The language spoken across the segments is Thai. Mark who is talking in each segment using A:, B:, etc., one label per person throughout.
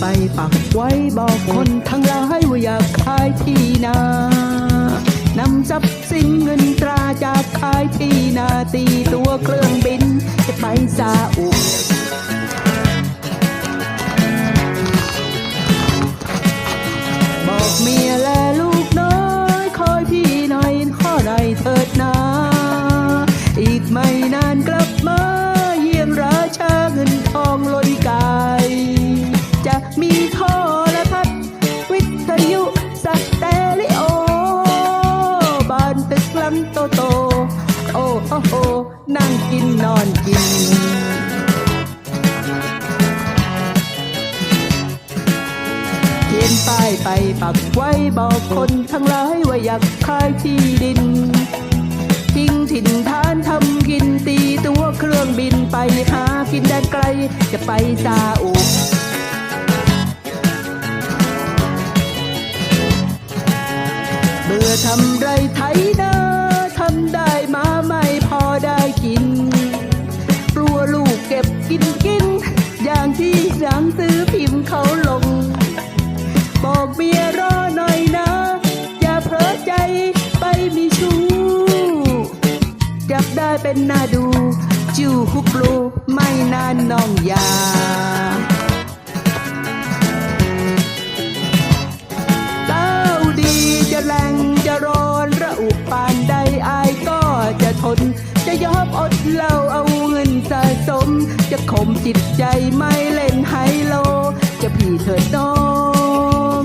A: ไปักไว้บอกคนทั้งหลายว่าอยากขายที่นานำทรัพย์สินเงินตราจากขายที่นาตีตัวเครื่องบิน จะไปซาอุานตึกหลังโตโต โอ้โอ้โอ้นั่งกินนอนกิน เขียนป้ายไปปักไว้บอกคนทั้งหลายว่าอยากขายที่ดิน ทิ้งถิ่นฐานทำกินตีตัวเครื่องบินไปหากินแดนไกลจะไปซาอุ เป็นหน้าดูจู้ฮุกลูไม่นานน้องยาเต้าดีจะแรงจะร้อนระอุปานใดอายก็จะทน จะยอมอดเหล่าเอาเงินสะสม จะข่มจิตใจไม่เล่นไฮโล จะพี่เถิดน้อง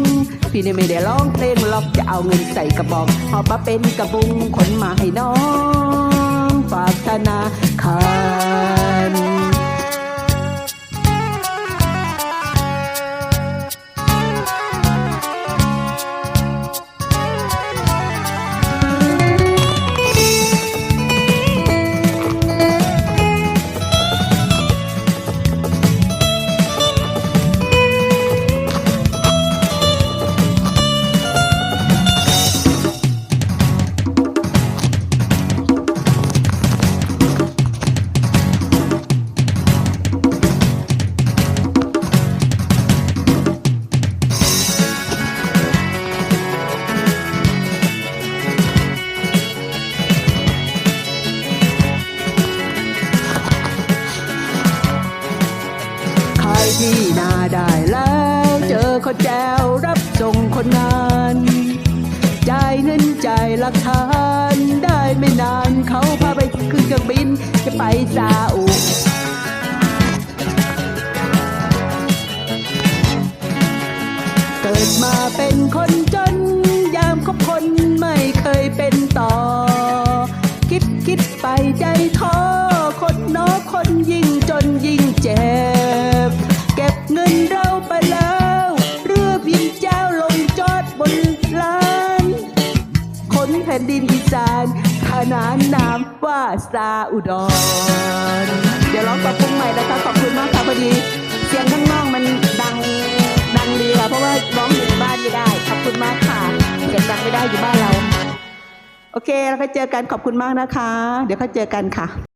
A: พี่เนี่ยไม่ได้ร้องเพลงหรอกจะเอาเงินใส่กระบอกเอามาเป็นกระบุงขนมาให้น้อง sana. เจอคนแจวรับส่งคนงานจ่ายเงินจ่ายหลักฐานได้ไม่นานเขาพาไปขึ้นเครื่องบินจะไปซาอุเกิดมาเป็นคนจน ยามคบคนไม่เคยเป็นต่อ คิดคิดไปใจท้อคนนอคนยิ่งจนยิ่งเจ็บ ผ่นดินอีสานขนานนามว่าซาอุดร เดี๋ยวร้องปรับปรุงใหม่นะคะขอบคุณมากค่ะพอดี เสียงข้างนอกมันดังดังดีค่ะเพราะว่าร้องอยู่ในบ้านไม่ได้ ขอบคุณมากค่ะเสียงดังไม่ได้อยู่บ้านเรา โอเคแล้วก็เจอกันขอบคุณมากนะคะ เดี๋ยวค่อยเจอกันค่ะ